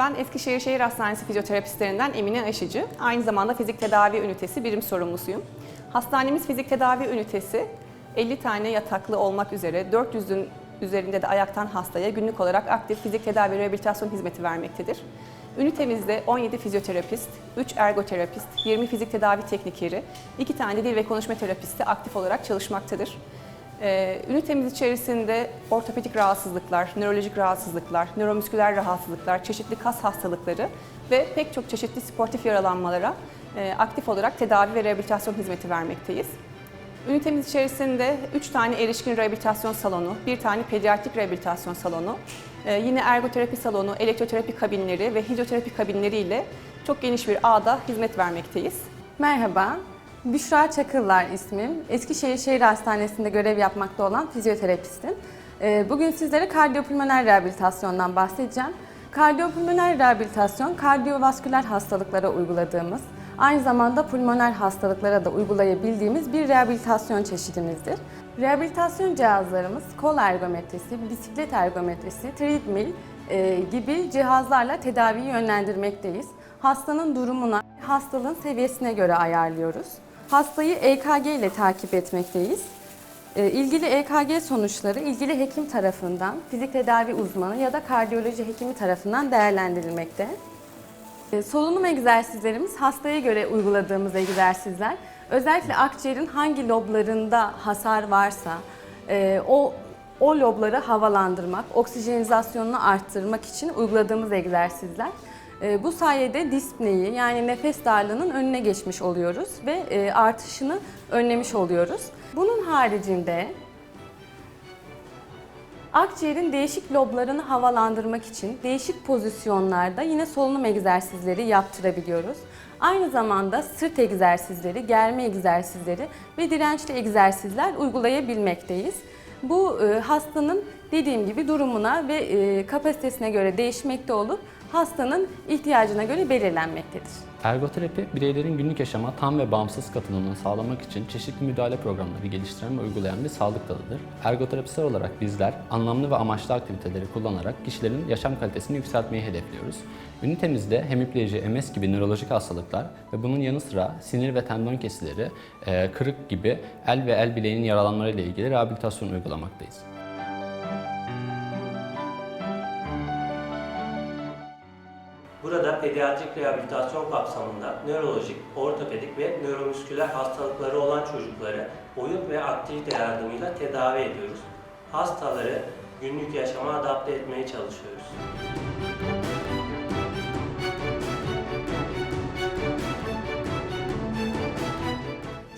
Ben Eskişehir Şehir Hastanesi fizyoterapistlerinden Emine Aşıcı. Aynı zamanda fizik tedavi ünitesi birim sorumlusuyum. Hastanemiz fizik tedavi ünitesi 50 tane yataklı olmak üzere 400'ün üzerinde de ayaktan hastaya günlük olarak aktif fizik tedavi rehabilitasyon hizmeti vermektedir. Ünitemizde 17 fizyoterapist, 3 ergoterapist, 20 fizik tedavi teknikeri, 2 tane de dil ve konuşma terapisti aktif olarak çalışmaktadır. Ee, ünitemiz içerisinde ortopedik rahatsızlıklar, nörolojik rahatsızlıklar, nöromüsküler rahatsızlıklar, çeşitli kas hastalıkları ve pek çok çeşitli sportif yaralanmalara e, aktif olarak tedavi ve rehabilitasyon hizmeti vermekteyiz. Ünitemiz içerisinde 3 tane erişkin rehabilitasyon salonu, bir tane pediatrik rehabilitasyon salonu, e, yine ergoterapi salonu, elektroterapi kabinleri ve hidyoterapi kabinleri ile çok geniş bir ağda hizmet vermekteyiz. Merhaba, Büşra Çakırlar ismim. Eskişehir Şehir Hastanesi'nde görev yapmakta olan fizyoterapistim. Ee, Bugün sizlere kardiyopulmoner rehabilitasyondan bahsedeceğim. Kardiyopulmoner rehabilitasyon, kardiyovasküler hastalıklara uyguladığımız, aynı zamanda pulmoner hastalıklara da uygulayabildiğimiz bir rehabilitasyon çeşidimizdir. Rehabilitasyon cihazlarımız kol ergometresi, bisiklet ergometresi, treadmill e, gibi cihazlarla tedaviyi yönlendirmekteyiz. Hastanın durumuna, hastalığın seviyesine göre ayarlıyoruz. Hastayı EKG ile takip etmekteyiz. E, İlgili EKG sonuçları ilgili hekim tarafından, fizik tedavi uzmanı ya da kardiyoloji hekimi tarafından değerlendirilmekte. E, Solunum egzersizlerimiz hastaya göre uyguladığımız egzersizler. Özellikle akciğerin hangi loblarında hasar varsa e, o o lobları havalandırmak, oksijenizasyonunu arttırmak için uyguladığımız egzersizler. E, Bu sayede dispneyi yani nefes darlığının önüne geçmiş oluyoruz ve e, artışını önlemiş oluyoruz. Bunun haricinde Akciğerin değişik loblarını havalandırmak için değişik pozisyonlarda yine solunum egzersizleri yaptırabiliyoruz. Aynı zamanda sırt egzersizleri, germe egzersizleri ve dirençli egzersizler uygulayabilmekteyiz. Bu e, hastanın dediğim gibi durumuna ve e, kapasitesine göre değişmekte olup hastanın ihtiyacına göre belirlenmektedir. Ergoterapi, bireylerin günlük yaşama tam ve bağımsız katılımını sağlamak için çeşitli müdahale programları geliştiren ve uygulayan bir sağlık dalıdır. Ergoterapistler olarak bizler anlamlı ve amaçlı aktiviteleri kullanarak kişilerin yaşam kalitesini yükseltmeyi hedefliyoruz. Ünitemizde hemipleji, MS gibi nörolojik hastalıklar ve bunun yanı sıra sinir ve tendon kesileri, e, kırık gibi el ve el bileğinin yaralanmaları ile ilgili rehabilitasyon uygulamaktayız. Burada pediatrik rehabilitasyon kapsamında nörolojik, ortopedik ve nöromüsküler hastalıkları olan çocukları oyun ve aktivite yardımıyla tedavi ediyoruz. Hastaları günlük yaşama adapte etmeye çalışıyoruz.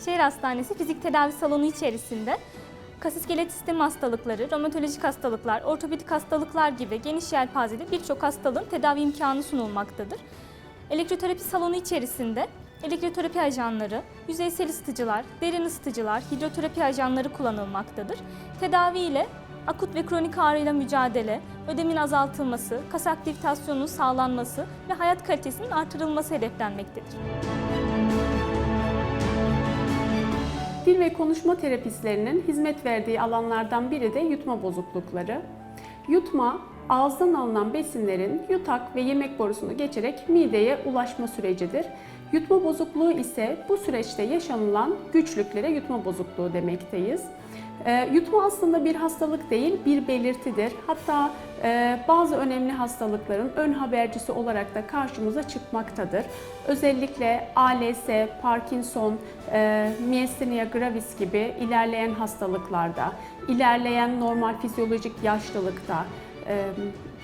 Şehir Hastanesi fizik tedavi salonu içerisinde kas iskelet sistemi hastalıkları, romatolojik hastalıklar, ortopedik hastalıklar gibi geniş yelpazede birçok hastalığın tedavi imkanı sunulmaktadır. Elektroterapi salonu içerisinde elektroterapi ajanları, yüzeysel ısıtıcılar, derin ısıtıcılar, hidroterapi ajanları kullanılmaktadır. Tedavi ile akut ve kronik ağrıyla mücadele, ödemin azaltılması, kas aktivitasyonunun sağlanması ve hayat kalitesinin artırılması hedeflenmektedir. Dil ve konuşma terapistlerinin hizmet verdiği alanlardan biri de yutma bozuklukları. Yutma, ağızdan alınan besinlerin yutak ve yemek borusunu geçerek mideye ulaşma sürecidir. Yutma bozukluğu ise bu süreçte yaşanılan güçlüklere yutma bozukluğu demekteyiz. Ee, yutma aslında bir hastalık değil, bir belirtidir. Hatta e, bazı önemli hastalıkların ön habercisi olarak da karşımıza çıkmaktadır. Özellikle ALS, Parkinson, e, gravis gibi ilerleyen hastalıklarda, ilerleyen normal fizyolojik yaşlılıkta,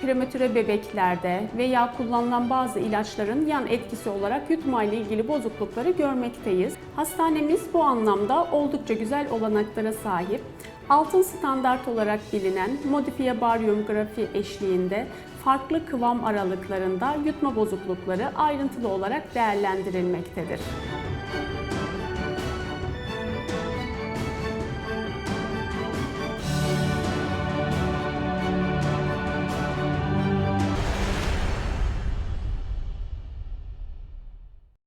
prematüre bebeklerde veya kullanılan bazı ilaçların yan etkisi olarak yutma ile ilgili bozuklukları görmekteyiz. Hastanemiz bu anlamda oldukça güzel olanaklara sahip. Altın standart olarak bilinen modifiye baryum grafi eşliğinde farklı kıvam aralıklarında yutma bozuklukları ayrıntılı olarak değerlendirilmektedir.